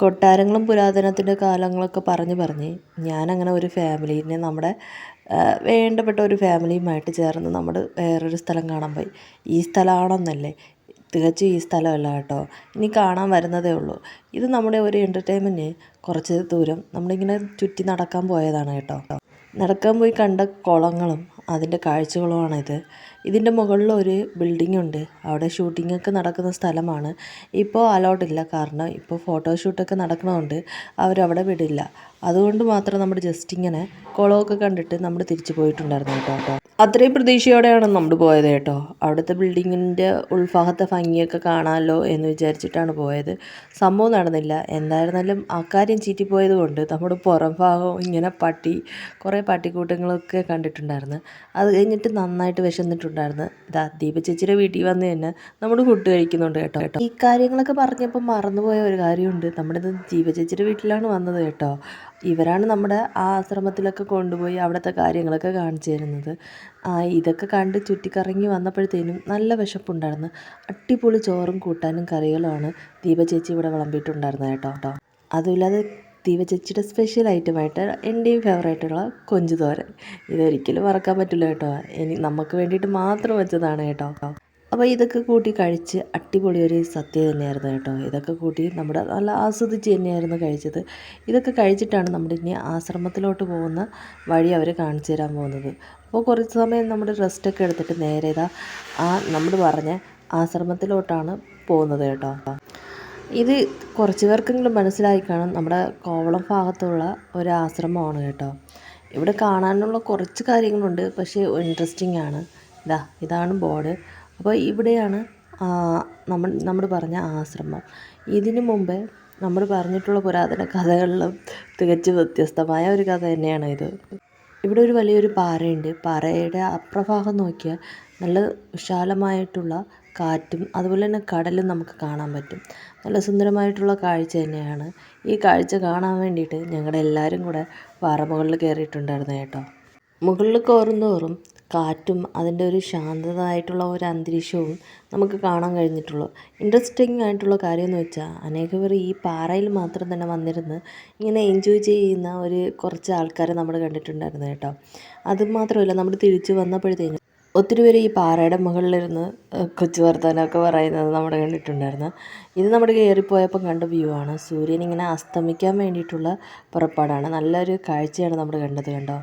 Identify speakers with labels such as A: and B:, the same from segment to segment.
A: കൊട്ടാരങ്ങളും പുരാതനത്തിന്റെ കാലങ്ങളൊക്കെ പറഞ്ഞ് പറഞ്ഞ് ഞാനങ്ങനെ ഒരു ഫാമിലീനെ നമ്മുടെ വേണ്ടപ്പെട്ട ഒരു ഫാമിലിയുമായിട്ട് ചേർന്ന് നമ്മൾ വേറൊരു സ്ഥലം കാണാൻ പോയി. ഈ സ്ഥലമാണെന്നല്ലേ? തികച്ചും ഈ സ്ഥലമല്ല കേട്ടോ. ഇനി കാണാൻ വരുന്നതേ ഉള്ളൂ. ഇത് നമ്മുടെ ഒരു എന്റർടൈൻമെന്റിന് കുറച്ച് ദൂരം നമ്മളിങ്ങനെ ചുറ്റി നടക്കാൻ പോയതാണ് കേട്ടോ. നടക്കാൻ പോയി കണ്ട കുളങ്ങളും അതിന്റെ കാഴ്ചകളുമാണിത്. ഇതിന്റെ മുകളിൽ ഒരു ബിൽഡിംഗ് ഉണ്ട് അവിടെ ഷൂട്ടിംഗ് ഒക്കെ നടക്കുന്ന സ്ഥലമാണ്. ഇപ്പോൾ അലൗഡ് ഇല്ല കാരണം ഇപ്പോൾ ഫോട്ടോഷൂട്ടൊക്കെ നടക്കണതുകൊണ്ട് അവരവിടെ വിടില്ല. അതുകൊണ്ട് മാത്രം നമ്മൾ ജസ്റ്റ് ഇങ്ങനെ കുളമൊക്കെ കണ്ടിട്ട് നമ്മൾ തിരിച്ചു പോയിട്ടുണ്ടായിരുന്നു കേട്ടോ. അത്രയും പ്രതീക്ഷയോടെയാണ് നമ്മൾ പോയത് കേട്ടോ. അവിടുത്തെ ബിൽഡിങ്ങിന്റെ ഉൾഭാഗത്തെ ഭംഗിയൊക്കെ കാണാമല്ലോ എന്ന് വിചാരിച്ചിട്ടാണ് പോയത്. സംഭവം നടന്നില്ല. എന്തായിരുന്നാലും അക്കാര്യം ചീറ്റിപ്പോയത് കൊണ്ട് നമ്മുടെ പുറം ഭാഗം ഇങ്ങനെ പട്ടി കുറേ പട്ടിക്കൂട്ടങ്ങളൊക്കെ കണ്ടിട്ടുണ്ടായിരുന്നു. അത് കഴിഞ്ഞിട്ട് നന്നായിട്ട് വിശന്നിട്ടുണ്ടായിരുന്നു. ഇതാ ദീപ ചേച്ചിയുടെ വീട്ടിൽ വന്ന് തന്നെ നമ്മൾ ഫുഡ് കഴിക്കുന്നുണ്ട് കേട്ടോ കേട്ടോ. ഈ കാര്യങ്ങളൊക്കെ പറഞ്ഞപ്പോൾ മറന്നുപോയ ഒരു കാര്യമുണ്ട്. നമ്മുടെ ദീപ ചേച്ചിയുടെ വീട്ടിലാണ് വന്നത് കേട്ടോ. ഇവരാണ് നമ്മുടെ ആ ആശ്രമത്തിലൊക്കെ കൊണ്ടുപോയി അവിടുത്തെ കാര്യങ്ങളൊക്കെ കാണിച്ചു തരുന്നത്. ഇതൊക്കെ കണ്ട് ചുറ്റിക്കറങ്ങി വന്നപ്പോഴത്തേനും നല്ല വിശപ്പുണ്ടായിരുന്നു. അടിപൊളി ചോറും കൂട്ടാനും കറികളുമാണ് ദീപ ചേച്ചി ഇവിടെ വിളമ്പിയിട്ടുണ്ടായിരുന്നത് കേട്ടോ കേട്ടോ. അതുമില്ലാതെ ദീപ ചേച്ചിയുടെ സ്പെഷ്യൽ ഐറ്റമായിട്ട് എന്റെയും ഫേവറേറ്റുള്ള കൊഞ്ചു തോരൻ ഇതൊരിക്കലും മറക്കാൻ പറ്റില്ല കേട്ടോ. ഇനി നമുക്ക് വേണ്ടിയിട്ട് മാത്രം വെച്ചതാണ് കേട്ടോ. അപ്പോൾ ഇതൊക്കെ കൂട്ടി കഴിച്ച് അടിപൊളി ഒരു സദ്യ തന്നെയായിരുന്നു കേട്ടോ. ഇതൊക്കെ കൂട്ടി നമ്മുടെ നല്ല ആസ്വദിച്ച് തന്നെയായിരുന്നു കഴിച്ചത്. ഇതൊക്കെ കഴിച്ചിട്ടാണ് നമ്മുടെ ഇനി ആശ്രമത്തിലോട്ട് പോകുന്ന വഴി അവർ കാണിച്ചു തരാൻ പോകുന്നത്. അപ്പോൾ കുറച്ച് സമയം നമ്മൾ റെസ്റ്റൊക്കെ എടുത്തിട്ട് നേരെ ഇതാ ആ നമ്മൾ പറഞ്ഞ ആശ്രമത്തിലോട്ടാണ് പോകുന്നത് കേട്ടോ. ഇത് കുറച്ച് പേർക്കെങ്കിലും മനസ്സിലായി കാണും നമ്മുടെ കോവളം ഭാഗത്തുള്ള ഒരു ആശ്രമമാണ് കേട്ടോ. ഇവിടെ കാണാനുള്ള കുറച്ച് കാര്യങ്ങളുണ്ട് പക്ഷേ ഇൻട്രസ്റ്റിംഗ് ആണ്. ഇതാ ഇതാണ് ബോർഡ് അപ്പോൾ ഇവിടെയാണ് നമ്മൾ നമ്മൾ പറഞ്ഞ ആശ്രമം. ഇതിനു മുമ്പേ നമ്മൾ പറഞ്ഞിട്ടുള്ള പുരാതന കഥകളിലും തികച്ചും വ്യത്യസ്തമായ ഒരു കഥ തന്നെയാണ് ഇത്. ഇവിടെ ഒരു വലിയൊരു പാറയുണ്ട്. പാറയുടെ അപ്രഭാഗം നോക്കിയാൽ നല്ല വിശാലമായിട്ടുള്ള കാറ്റും അതുപോലെ തന്നെ കടലും നമുക്ക് കാണാൻ പറ്റും. നല്ല സുന്ദരമായിട്ടുള്ള കാഴ്ച തന്നെയാണ്. ഈ കാഴ്ച കാണാൻ വേണ്ടിയിട്ട് ഞങ്ങളെല്ലാവരും കൂടെ പാറമുകളിൽ കയറിയിട്ടുണ്ടായിരുന്നു കേട്ടോ. മുകളിൽ കയറുന്തോറും കാറ്റും അതിന്റെ ഒരു ശാന്തതായിട്ടുള്ള ഒരു അന്തരീക്ഷവും നമുക്ക് കാണാൻ കഴിഞ്ഞിട്ടുള്ളൂ. ഇൻട്രസ്റ്റിംഗ് ആയിട്ടുള്ള കാര്യം എന്ന് വെച്ചാൽ അനേക പേർ ഈ പാറയിൽ മാത്രം തന്നെ വന്നിരുന്ന് ഇങ്ങനെ എൻജോയ് ചെയ്യുന്ന ഒരു കുറച്ച് ആൾക്കാരെ നമ്മൾ കണ്ടിട്ടുണ്ടായിരുന്നു കേട്ടോ. അതുമാത്രമല്ല നമ്മൾ തിരിച്ചു വന്നപ്പോഴത്തേനും ഒത്തിരി പേര് ഈ പാറയുടെ മുകളിലിരുന്ന് കൊച്ചു വർത്തമാനമൊക്കെ പറയുന്നത് നമ്മൾ കണ്ടിട്ടുണ്ടായിരുന്നു. ഇത് നമ്മൾ കയറിപ്പോയപ്പം കണ്ട വ്യൂ ആണ്. സൂര്യൻ ഇങ്ങനെ അസ്തമിക്കാൻ വേണ്ടിയിട്ടുള്ള പുറപ്പാടാണ്. നല്ലൊരു കാഴ്ചയാണ് നമ്മൾ കണ്ടത് കണ്ടോ.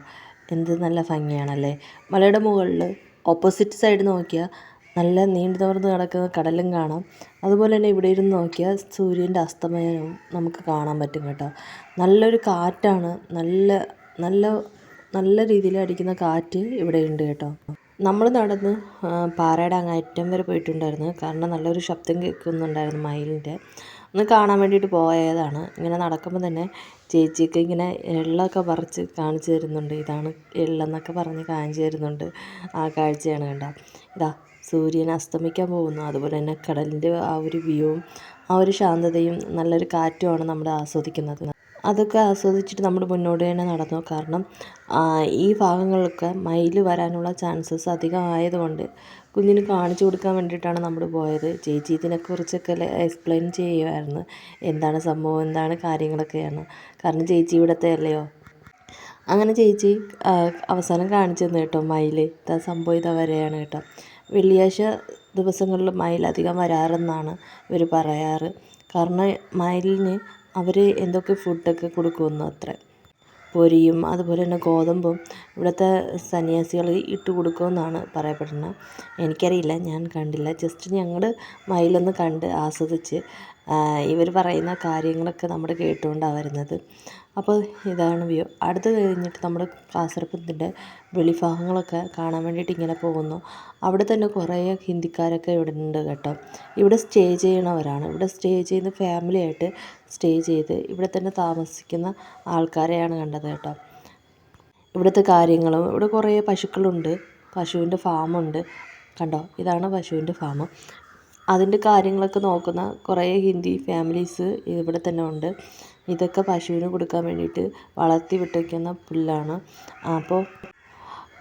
A: എന്ത് നല്ല ഭംഗിയാണല്ലേ? മലയുടെ മുകളിൽ ഓപ്പോസിറ്റ് സൈഡ് നോക്കിയാൽ നല്ല നീണ്ടു നിവർന്ന് കിടക്കുന്ന കടലും കാണാം. അതുപോലെ തന്നെ ഇവിടെ ഇരുന്ന് നോക്കിയാൽ സൂര്യന്റെ അസ്തമയവും നമുക്ക് കാണാൻ പറ്റും കേട്ടോ. നല്ലൊരു കാറ്റാണ്. നല്ല നല്ല നല്ല രീതിയിൽ അടിക്കുന്ന കാറ്റ് ഇവിടെ ഉണ്ട് കേട്ടോ. നമ്മൾ നടന്ന് പാറയുടെ അങ്ങറ്റം വരെ പോയിട്ടുണ്ടായിരുന്നു. കാരണം നല്ലൊരു ശബ്ദം കേൾക്കുന്നുണ്ടായിരുന്നു മയിലിന്റെ ഒന്ന് കാണാൻ വേണ്ടിയിട്ട് പോയതാണ്. ഇങ്ങനെ നടക്കുമ്പോൾ തന്നെ ചേച്ചിയൊക്കെ ഇങ്ങനെ എള്ളൊക്കെ പറിച്ച് കാണിച്ചു തരുന്നുണ്ട്. ഇതാണ് എള്ളെന്നൊക്കെ പറഞ്ഞ് കാണിച്ചു തരുന്നുണ്ട്. ആ കാഴ്ചയാണ് കണ്ടോ ഇതാ സൂര്യൻ അസ്തമിക്കാൻ പോകുന്നു. അതുപോലെ തന്നെ കടലിന്റെ ആ ഒരു വ്യൂവും ആ ഒരു ശാന്തതയും നല്ലൊരു കാറ്റുമാണ് നമ്മൾ ആസ്വദിക്കുന്നത്. അതൊക്കെ ആസ്വദിച്ചിട്ട് നമ്മൾ മുന്നോട്ട് തന്നെ നടന്നു. കാരണം ഈ ഭാഗങ്ങളിലൊക്കെ മയിൽ വരാനുള്ള ചാൻസസ് അധികമായതുകൊണ്ട് കുഞ്ഞിന് കാണിച്ചു കൊടുക്കാൻ വേണ്ടിയിട്ടാണ് നമ്മൾ പോയത്. ചേച്ചി ഇതിനെക്കുറിച്ചൊക്കെ എക്സ്പ്ലെയിൻ ചെയ്യുമായിരുന്നു എന്താണ് സംഭവം? എന്താണ് കാര്യങ്ങളൊക്കെയാണ്. കാരണം ചേച്ചി ഇവിടത്തെ അല്ലയോ? അങ്ങനെ ചേച്ചി അവസാനം കാണിച്ചു തന്നു കേട്ടോ മയിൽ ഇതാ സംഭവം ഇതാ വരെയാണ് കേട്ടോ. വെള്ളിയാഴ്ച ദിവസങ്ങളിൽ മയിൽ അധികം വരാറെന്നാണ് ഇവർ പറയാറ്. കാരണം മയിലിന് അവർ എന്തൊക്കെ ഫുഡൊക്കെ കൊടുക്കുമെന്ന് അത്ര. പൊരിയും അതുപോലെ തന്നെ ഗോതമ്പും ഇവിടുത്തെ സന്യാസികൾ ഇട്ട് കൊടുക്കുമെന്നാണ് പറയപ്പെടുന്നത്. എനിക്കറിയില്ല ഞാൻ കണ്ടില്ല. ജസ്റ്റ് ഞങ്ങൾ മയിലൊന്ന് കണ്ട് ആസ്വദിച്ച് ഇവർ പറയുന്ന കാര്യങ്ങളൊക്കെ നമ്മൾ കേട്ടുകൊണ്ടാണ് വരുന്നത്. അപ്പോൾ ഇതാണ് വ്യൂ. അടുത്ത് കഴിഞ്ഞിട്ട് നമ്മൾ കാസർഗോഡിന്റെ വെളിഭാഗങ്ങളൊക്കെ കാണാൻ വേണ്ടിയിട്ട് ഇങ്ങനെ പോകുന്നു. അവിടെ തന്നെ കുറേ ഹിന്ദിക്കാരൊക്കെ ഇവിടെ ഉണ്ട് കേട്ടോ. ഇവിടെ സ്റ്റേ ചെയ്യണവരാണ്. ഇവിടെ സ്റ്റേ ചെയ്യുന്ന ഫാമിലിയായിട്ട് സ്റ്റേ ചെയ്ത് ഇവിടെ തന്നെ താമസിക്കുന്ന ആൾക്കാരെയാണ് കണ്ടത് കേട്ടോ. ഇവിടുത്തെ കാര്യങ്ങളും ഇവിടെ കുറേ പശുക്കളുണ്ട്. പശുവിന്റെ ഫാമുണ്ട്. കണ്ടോ? ഇതാണ് പശുവിന്റെ ഫാം അതിന്റെ കാര്യങ്ങളൊക്കെ നോക്കുന്ന കുറേ ഹിന്ദി ഫാമിലീസ് ഇവിടെ തന്നെ ഉണ്ട്. ഇതൊക്കെ പശുവിന് കൊടുക്കാൻ വേണ്ടിയിട്ട് വളർത്തി വിട്ടേക്കുന്ന പുല്ലാണ്. അപ്പോൾ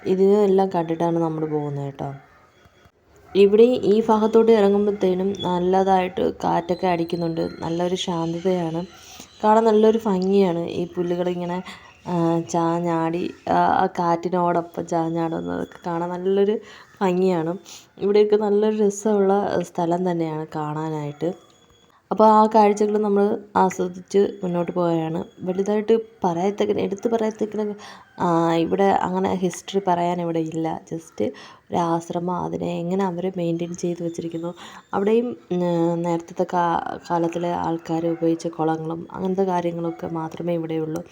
A: ഇതിനെല്ലാം കണ്ടിട്ടാണ് നമ്മൾ പോകുന്നത് കേട്ടോ. ഇവിടെ ഈ ഭാഗത്തോട്ട് ഇറങ്ങുമ്പോഴത്തേനും നല്ലതായിട്ട് കാറ്റൊക്കെ അടിക്കുന്നുണ്ട്. നല്ലൊരു ശാന്തതയാണ്. കാണാൻ നല്ലൊരു ഭംഗിയാണ്. ഈ പുല്ലുകളിങ്ങനെ ചാഞ്ഞാടി ആ കാറ്റിനോടൊപ്പം ചാഞ്ഞാടുന്നതൊക്കെ കാണാൻ നല്ലൊരു ഭംഗിയാണ്. ഇവിടെയൊക്കെ നല്ലൊരു രസമുള്ള സ്ഥലം തന്നെയാണ് കാണാനായിട്ട്. അപ്പോൾ ആ കാഴ്ചകൾ നമ്മൾ ആസ്വദിച്ച് മുന്നോട്ട് പോവുകയാണ്. വലുതായിട്ട് പറയത്തക്ക എടുത്ത് പറയത്തക്ക ഇവിടെ അങ്ങനെ ഹിസ്റ്ററി പറയാൻ ഇവിടെ ഇല്ല. ജസ്റ്റ് ഒരു ആശ്രമം അതിനെ എങ്ങനെ അവർ മെയിന്റെയിൻ ചെയ്ത് വെച്ചിരിക്കുന്നു. അവിടെയും നേരത്തത്തെ കാ കാലത്തിലെ ആൾക്കാർ ഉപയോഗിച്ച കുളങ്ങളും അങ്ങനത്തെ കാര്യങ്ങളൊക്കെ മാത്രമേ ഇവിടെയുള്ളൂ.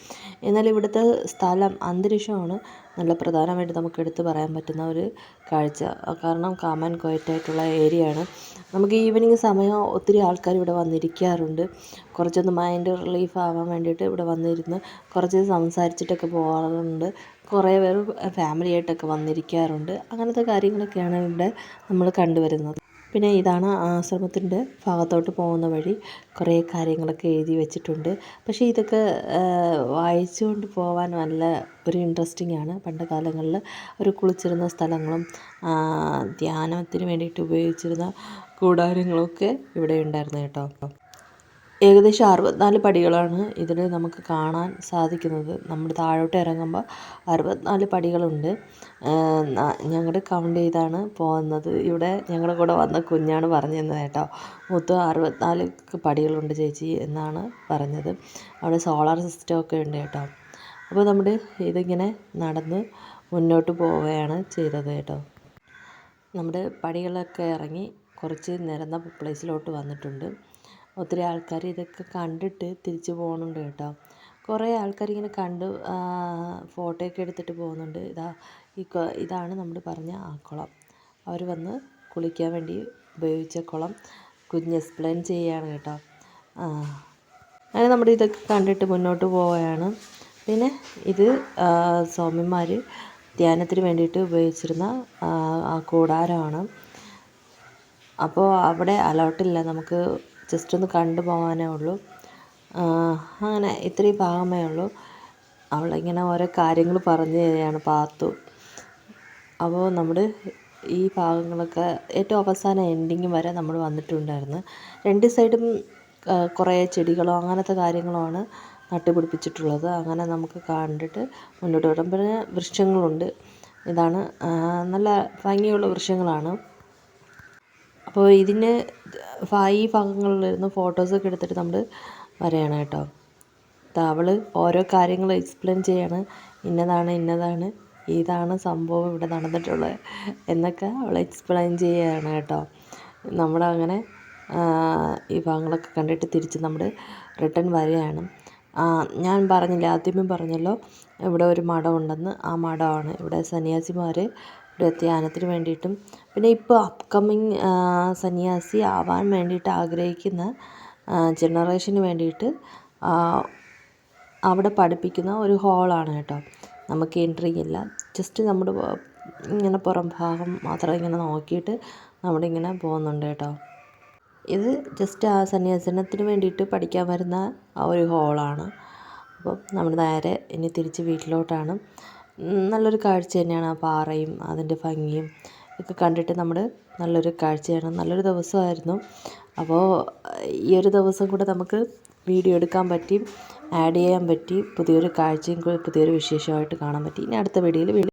A: എന്നാൽ ഇവിടുത്തെ സ്ഥലം അന്തരീക്ഷമാണ്. നല്ല പ്രധാനമായിട്ട് നമുക്ക് എടുത്തു പറയാൻ പറ്റുന്ന ഒരു കാഴ്ച. കാരണം കാമൻ ആൻഡ് ഏരിയ ആണ് നമുക്ക് ഈവനിങ് സമയം ഒത്തിരി ആൾക്കാർ ഇവിടെ വന്നിരിക്കാറുണ്ട്. കുറച്ചൊന്ന് മൈൻഡ് റിലീഫ് ആവാൻ വേണ്ടിയിട്ട് ഇവിടെ വന്നിരുന്ന് കുറച്ച് സംസാരിച്ചിട്ടൊക്കെ പോകാറുണ്ട് കുറേ പേർ ഫാമിലി ആയിട്ടൊക്കെ വന്നിരിക്കാറുണ്ട്. അങ്ങനത്തെ കാര്യങ്ങളൊക്കെയാണ് ഇവിടെ നമ്മൾ കണ്ടുവരുന്നത്. പിന്നെ ഇതാണ് ആശ്രമത്തിന്റെ ഭാഗത്തോട്ട് പോകുന്ന വഴി കുറേ കാര്യങ്ങളൊക്കെ എഴുതി വെച്ചിട്ടുണ്ട്. പക്ഷേ ഇതൊക്കെ വായിച്ചുകൊണ്ട് പോകാൻ നല്ല ഒരു ഇൻട്രസ്റ്റിംഗ് ആണ്. പണ്ട് കാലങ്ങളിൽ ഒരു കുളിച്ചിരുന്ന സ്ഥലങ്ങളും ധ്യാനത്തിന് വേണ്ടിയിട്ട് ഉപയോഗിച്ചിരുന്ന കൂടാരങ്ങളൊക്കെ ഇവിടെ ഉണ്ടായിരുന്നു കേട്ടോ. ഏകദേശം അറുപത്തിനാല് പടികളാണ് ഇതിൽ നമുക്ക് കാണാൻ സാധിക്കുന്നത്. നമ്മൾ താഴോട്ട് ഇറങ്ങുമ്പോൾ അറുപത്തിനാല് പടികളുണ്ട്. ഞങ്ങൾ കൗണ്ട് ചെയ്താണ് പോകുന്നത്. ഇവിടെ ഞങ്ങളുടെ കൂടെ വന്ന കുഞ്ഞാണ് പറഞ്ഞു തന്നത് കേട്ടോ. മൊത്തം അറുപത്തിനാല് പടികളുണ്ട് ചേച്ചി എന്നാണ് പറഞ്ഞത്. അവിടെ സോളാർ സിസ്റ്റം ഒക്കെ ഉണ്ട് കേട്ടോ. അപ്പോൾ നമ്മൾ ഇതിങ്ങനെ നടന്ന് മുന്നോട്ട് പോവുകയാണ് ചെയ്തത് കേട്ടോ. നമ്മുടെ പടികളൊക്കെ ഇറങ്ങി കുറച്ച് നിരന്ന പ്ലേസിലോട്ട് വന്നിട്ടുണ്ട്. ഒത്തിരി ആൾക്കാർ ഇതൊക്കെ കണ്ടിട്ട് തിരിച്ച് പോകുന്നുണ്ട് കേട്ടോ. കുറേ ആൾക്കാർ ഇങ്ങനെ കണ്ട് ഫോട്ടോയൊക്കെ എടുത്തിട്ട് പോകുന്നുണ്ട്. ഇതാ ഈ ഇതാണ് നമ്മൾ പറഞ്ഞ ആ കുളം. അവർ വന്ന് കുളിക്കാൻ വേണ്ടി ഉപയോഗിച്ച കുളം. കുഞ്ഞ് എക്സ്പ്ലെയിൻ ചെയ്യുകയാണ് കേട്ടോ. അങ്ങനെ നമ്മുടെ ഇതൊക്കെ കണ്ടിട്ട് മുന്നോട്ട് പോവുകയാണ്. പിന്നെ ഇത് സ്വാമിമാർ ധ്യാനത്തിന് വേണ്ടിയിട്ട് ഉപയോഗിച്ചിരുന്ന ആ കൂടാരമാണ്. അപ്പോൾ അവിടെ അലോട്ടില്ല. നമുക്ക് ജസ്റ്റ് ഒന്ന് കണ്ടു പോകാനേ ഉള്ളൂ. അങ്ങനെ ഇത്രയും ഭാഗമേ ഉള്ളൂ. അവളിങ്ങനെ ഓരോ കാര്യങ്ങൾ പറഞ്ഞു തരികയാണ് പാത്തു. അപ്പോൾ നമ്മൾ ഈ ഭാഗങ്ങളൊക്കെ ഏറ്റവും അവസാന എൻഡിങ് വരെ നമ്മൾ വന്നിട്ടുണ്ടായിരുന്നു. രണ്ട് സൈഡും കുറേ ചെടികളോ അങ്ങനത്തെ കാര്യങ്ങളോ ആണ് നട്ടുപിടിപ്പിച്ചിട്ടുള്ളത്. അങ്ങനെ നമുക്ക് കണ്ടിട്ട് മുന്നോട്ട് വരാം. പിന്നെ വൃക്ഷങ്ങളുണ്ട്. ഇതാണ് നല്ല ഭംഗിയുള്ള വൃക്ഷങ്ങളാണ്. അപ്പോൾ ഇതിന് ഈ ഭാഗങ്ങളിലിരുന്ന് ഫോട്ടോസൊക്കെ എടുത്തിട്ട് നമ്മൾ വരയാണ് കേട്ടോ. അവൾ ഓരോ കാര്യങ്ങൾ എക്സ്പ്ലെയിൻ ചെയ്യാണ്. ഇന്നതാണ് ഇന്നതാണ് ഇതാണ് സംഭവം ഇവിടെ നടന്നിട്ടുള്ളത് എന്നൊക്കെ അവൾ എക്സ്പ്ലെയിൻ ചെയ്യുകയാണ് കേട്ടോ. നമ്മളങ്ങനെ ഈ ഭാഗങ്ങളൊക്കെ കണ്ടിട്ട് തിരിച്ച് നമ്മൾ റിട്ടേൺ വരികയാണ്. ഞാൻ പറഞ്ഞില്ല ആദ്യമേ പറഞ്ഞല്ലോ ഇവിടെ ഒരു മഠം ഉണ്ടെന്ന് ആ മഠമാണ് ഇവിടെ സന്യാസിമാർ ധ്യാനത്തിന് വേണ്ടിയിട്ടും പിന്നെ ഇപ്പോൾ അപ്കമ്മിങ് സന്യാസി ആവാൻ വേണ്ടിയിട്ട് ആഗ്രഹിക്കുന്ന ജനറേഷന് വേണ്ടിയിട്ട് അവിടെ പഠിപ്പിക്കുന്ന ഒരു ഹോളാണ് കേട്ടോ. നമുക്ക് എൻട്രി ഇല്ല. ജസ്റ്റ് നമ്മുടെ ഇങ്ങനെ പുറം ഭാഗം മാത്രം ഇങ്ങനെ നോക്കിയിട്ട് നമ്മളിങ്ങനെ പോകുന്നുണ്ട് കേട്ടോ. ഇത് ജസ്റ്റ് ആ സന്യാസനത്തിന് വേണ്ടിയിട്ട് പഠിക്കാൻ വരുന്ന ആ ഒരു ഹോളാണ് അപ്പം നമ്മൾ നേരെ ഇനി തിരിച്ച് വീട്ടിലോട്ടാണ്. നല്ലൊരു കാഴ്ച തന്നെയാണ് ആ പാറയും അതിന്റെ ഭംഗിയും ഒക്കെ കണ്ടിട്ട് നമ്മൾ നല്ലൊരു കാഴ്ചയാണ്. നല്ലൊരു ദിവസമായിരുന്നു. അപ്പോൾ ഈ ഒരു ദിവസം കൂടെ നമുക്ക് വീഡിയോ എടുക്കാൻ പറ്റി ആഡ് ചെയ്യാൻ പറ്റി പുതിയൊരു കാഴ്ചയും പുതിയൊരു വിശേഷമായിട്ട് കാണാൻ പറ്റി. ഇനി അടുത്ത വീഡിയോയിൽ